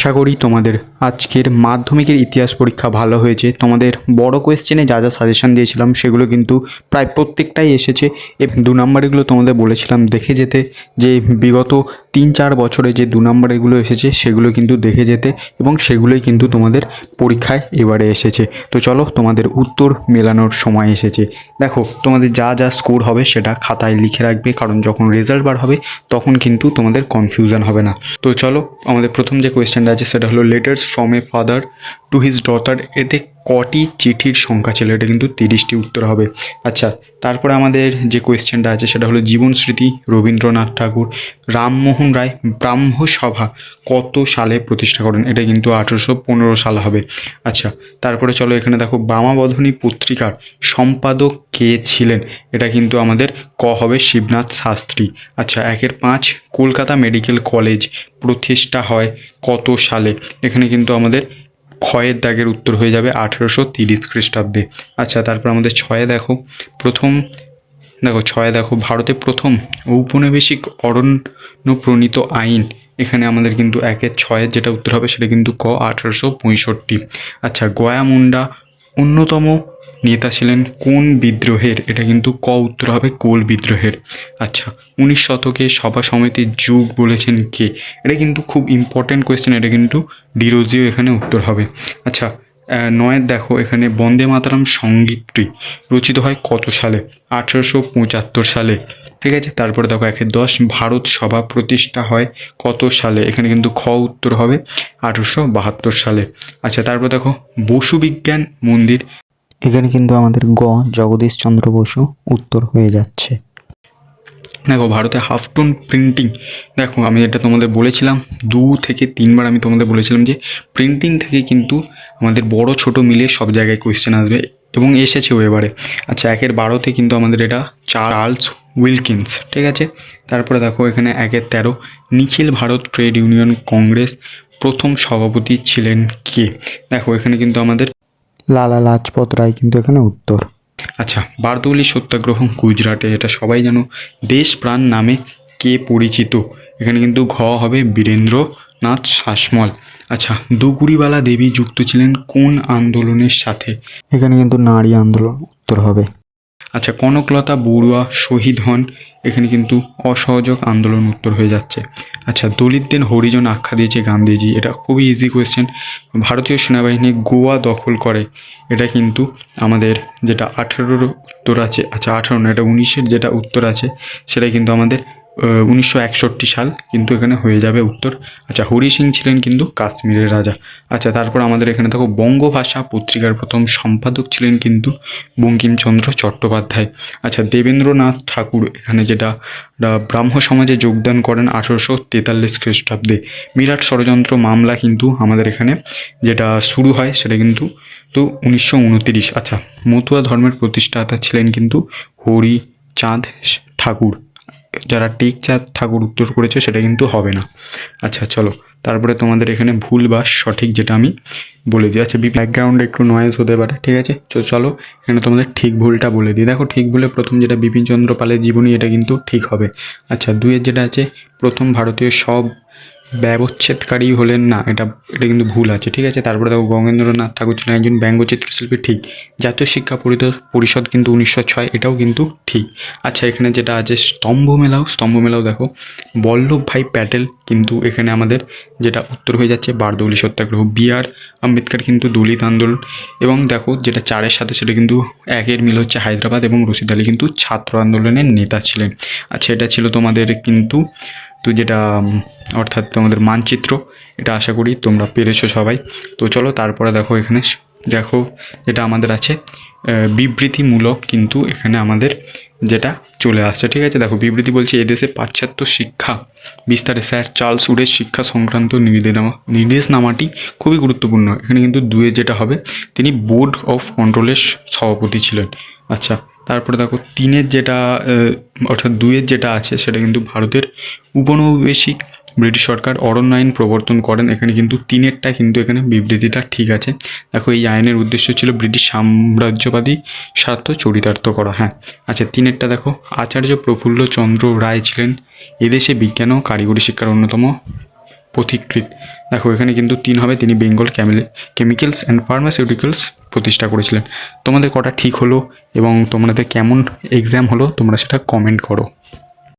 আশা করি তোমাদের আজকের মাধ্যমিকের ইতিহাস পরীক্ষা ভালো হয়েছে। তোমাদের বড় কোয়েশ্চেনে যা যা সাজেশান দিয়েছিলাম সেগুলো কিন্তু প্রায় প্রত্যেকটাই এসেছে। দু নম্বরগুলো তোমাদের বলেছিলাম দেখে যেতে যে বিগত তিন চার বছরে যে দু নম্বরেগুলো এসেছে, সেগুলো কিন্তু দেখে যেতে এবং সেগুলোই কিন্তু তোমাদের পরীক্ষায় এবারে এসেছে। তো চলো তোমাদের উত্তর মেলানোর সময় এসেছে। দেখো, তোমাদের যা যা স্কোর হবে সেটা খাতায় লিখে রাখবে, কারণ যখন রেজাল্ট বার হবে, তখন কিন্তু তোমাদের কনফিউশন হবে না। তো চলো, আমাদের প্রথম যে কোয়েশ্চেনটা আছে, সেটা হলো letters from a father to his daughter এতে কটি চিঠির সংখ্যা ছিল? এটা কিন্তু তিরিশটি উত্তর হবে। আচ্ছা তারপরে আমাদের যে কোয়েশ্চেনটা আছে, সেটা হলো জীবন স্মৃতি, রবীন্দ্রনাথ ঠাকুর, রামমোহন রায় ব্রাহ্মসভা কত সালে প্রতিষ্ঠা করেন? এটা কিন্তু আঠেরোশো পনেরো সাল হবে। আচ্ছা তারপরে চলো এখানে দেখো, বামাবধনী পত্রিকার সম্পাদক কে ছিলেন? এটা কিন্তু আমাদের ক হবে, শিবনাথ শাস্ত্রী। আচ্ছা একের পাঁচ, কলকাতা মেডিকেল কলেজ প্রতিষ্ঠা হয় কত সালে? এখানে কিন্তু আমাদের ক্ষয়ের দাগের উত্তর হয়ে যাবে আঠেরোশো তিরিশ খ্রিস্টাব্দে। আচ্ছা তারপর আমাদের ছয়ে দেখো। প্রথম, দেখো, ছয়ে দেখো, ভারতে প্রথম ঔপনিবেশিক অরণ্য প্রণীত আইন। এখানে আমাদের কিন্তু একের ছয়ের যেটা উত্তর হবে সেটা কিন্তু ক আঠেরোশো পঁয়ষট্টি। আচ্ছা গয়া মুন্ডা অন্যতম নেতা ছিলেন কোন বিদ্রোহের? এটা কিন্তু ক উত্তর হবে কোল বিদ্রোহের। আচ্ছা উনিশ শতকে সভা সমিতির যুগ বলেছেন কে? এটা কিন্তু খুব ইম্পর্ট্যান্ট কোয়েশ্চেন এটা কিন্তু ডিরোজিও এখানে উত্তর হবে। আচ্ছা নয়ের দেখো, এখানে বন্দে মাতারাম সঙ্গীতটি রচিত হয় কত সালে? আঠেরোশো পঁচাত্তর সালে। ঠিক আছে, তারপরে দেখো, একে দশ ভারত সভা প্রতিষ্ঠা হয় কত সালে? এখানে কিন্তু খ উত্তর হবে আঠেরোশো বাহাত্তর সালে। আচ্ছা তারপর দেখো, বসু বিজ্ঞান মন্দির এখানে কিন্তু আমাদের গ, জগদীশ চন্দ্র বসু উত্তর হয়ে যাচ্ছে। দেখো, ভারতে হাফ টোন প্রিন্টিং দেখো, আমি এটা তোমাদের বলেছিলাম, দু থেকে তিনবার আমি তোমাদের বলেছিলাম যে প্রিন্টিং থেকে কিন্তু আমাদের বড় ছোট মিলে সব জায়গায় কোয়েশ্চেন আসবে এবং এসেছেও এবারে। আচ্ছা একের বারোতে কিন্তু আমাদের এটা চার্লস উইলকিন্স, ঠিক আছে? তারপরে দেখো, এখানে একের তেরো, Nikhil Bharat trade union congress প্রথম সভাপতি ছিলেন কে? দেখো, এখানে কিন্তু আমাদের লালা লাজপত রায় কিন্তু এখানে উত্তর। আচ্ছা বারদৌলি সত্যাগ্রহ গুজরাটে এটা সবাই জানো দেশ প্রাণ নামে কে পরিচিত? এখানে কিন্তু ঘ হবে বীরেন্দ্রনাথ শাসমল। আচ্ছা দুগুড়িবালা দেবী যুক্ত ছিলেন কোন আন্দোলনের সাথে? এখানে কিন্তু নারী আন্দোলন উত্তর হবে। আচ্ছা কনকলতা, বড়ুয়া, শহীদ হন, এখানে কিন্তু অসহযোগ আন্দোলন উত্তর হয়ে যাচ্ছে। আচ্ছা দলিতদের হরিজন আখ্যা দিয়েছে গান্ধীজি, এটা খুবই ইজি কোয়েশ্চেন ভারতীয় সেনাবাহিনী গোয়া দখল করে, এটা কিন্তু আমাদের যেটা আঠেরোর উত্তর আছে আচ্ছা আঠেরো না এটা উনিশের যেটা উত্তর আছে, সেটা কিন্তু আমাদের উনিশশো একষট্টি সাল কিন্তু এখানে হয়ে যাবে উত্তর। আচ্ছা হরি সিং ছিলেন কিন্তু কাশ্মীরের রাজা। আচ্ছা তারপর আমাদের এখানে দেখো, বঙ্গভাষা পত্রিকার প্রথম সম্পাদক ছিলেন কিন্তু বঙ্কিমচন্দ্র চট্টোপাধ্যায়। আচ্ছা দেবেন্দ্রনাথ ঠাকুর এখানে যেটা ব্রাহ্ম সমাজে যোগদান করেন আঠেরোশো তেতাল্লিশ খ্রিস্টাব্দে। বিরাট ষড়যন্ত্র মামলা কিন্তু আমাদের এখানে যেটা শুরু হয়, সেটা কিন্তু তো উনিশশো আচ্ছা মতুয়া ধর্মের প্রতিষ্ঠাতা ছিলেন কিন্তু হরি চাঁদ ঠাকুর। যারা টিক চাঁদ ঠাকুর উত্তর করেছে সেটা কিন্তু হবে না। আচ্ছা চলো। তারপরে তোমাদের এখানে ভুল বা সঠিক যেটা আমি বলে দিই। আচ্ছা ব্যাকগ্রাউন্ডে একটু নয়েজ হতে পারে, ঠিক আছে? তো চলো, এখানে তোমাদের ঠিক ভুলটা বলে দিই। দেখো, ঠিক ভুলে প্রথম যেটা বিপিনচন্দ্র পালের জীবনী, এটা কিন্তু ঠিক হবে। আচ্ছা দুইয়ের যেটা আছে, প্রথম ভারতীয় সব ব্যবচ্ছেদকারী হলেন না, এটা এটা কিন্তু ভুল আছে, ঠিক আছে? তারপরে দেখো গঙ্গেন্দ্রনাথ ঠাকুর ছিলেন একজন ব্যঙ্গচিত্র শিল্পী, ঠিক। জাতীয় শিক্ষা পরিষদ কিন্তু উনিশশো ছয়, এটাও কিন্তু ঠিক। আচ্ছা এখানে যেটা আছে, স্তম্ভ মেলাও স্তম্ভ মেলাও দেখো। বল্লভভাই প্যাটেল কিন্তু এখানে আমাদের যেটা উত্তর হয়ে যাচ্ছে, বারদৌলি সত্যাগ্রহ। বি আর আম্বেদকর কিন্তু দলিত আন্দোলন। এবং দেখো যেটা চারের সাথে, সেটা কিন্তু একের মিল হচ্ছে হায়দ্রাবাদ এবং রশিদ আলী কিন্তু ছাত্র আন্দোলনের নেতা ছিলেন। আচ্ছা এটা ছিল তোমাদের কিন্তু, তো যেটা অর্থাৎ তোমাদের মানচিত্র, এটা আশা করি তোমরা পেরেছ সবাই। তো চলো তারপরে দেখো এখানে, দেখো যেটা আমাদের আছে বিবৃতিমূলক কিন্তু এখানে আমাদের যেটা চলে আসছে, ঠিক আছে? দেখো বিবৃতি বলছে এদেশে পাশ্চাত্য শিক্ষা বিস্তারে স্যার চার্লস উডের শিক্ষা সংক্রান্ত নির্দেশনামা নির্দেশনামাটি খুবই গুরুত্বপূর্ণ। এখানে কিন্তু দুয়ে যেটা হবে, তিনি বোর্ড অফ কন্ট্রোলের সভাপতি ছিলেন। আচ্ছা তারপরে দেখো তিনের যেটা অর্থাৎ দুয়ের যেটা আছে, সেটা কিন্তু ভারতের উপনিবেশিক ব্রিটিশ সরকার অরণ্য আইন প্রবর্তন করেন। এখানে কিন্তু তিনেরটা কিন্তু এখানে বিবৃতিটা ঠিক আছে। দেখো, এই আইনের উদ্দেশ্য ছিল ব্রিটিশ সাম্রাজ্যবাদী স্বার্থ চরিতার্থ করা। হ্যাঁ আচ্ছা তিনেরটা দেখো। আচার্য প্রফুল্ল চন্দ্র রায় ছিলেন এদেশে বিজ্ঞান ও কারিগরি শিক্ষার অন্যতম পথিকৃৎ। দেখো, এখানে কিন্তু তিন হবে। তিনি বেঙ্গল কেমিক্যালস অ্যান্ড ফার্মাসিউটিক্যালস প্রতিষ্ঠা করেছিলেন। তোমাদের কটা ঠিক হলো এবং তোমাদের কেমন এক্সাম হলো তোমরা সেটা কমেন্ট করো।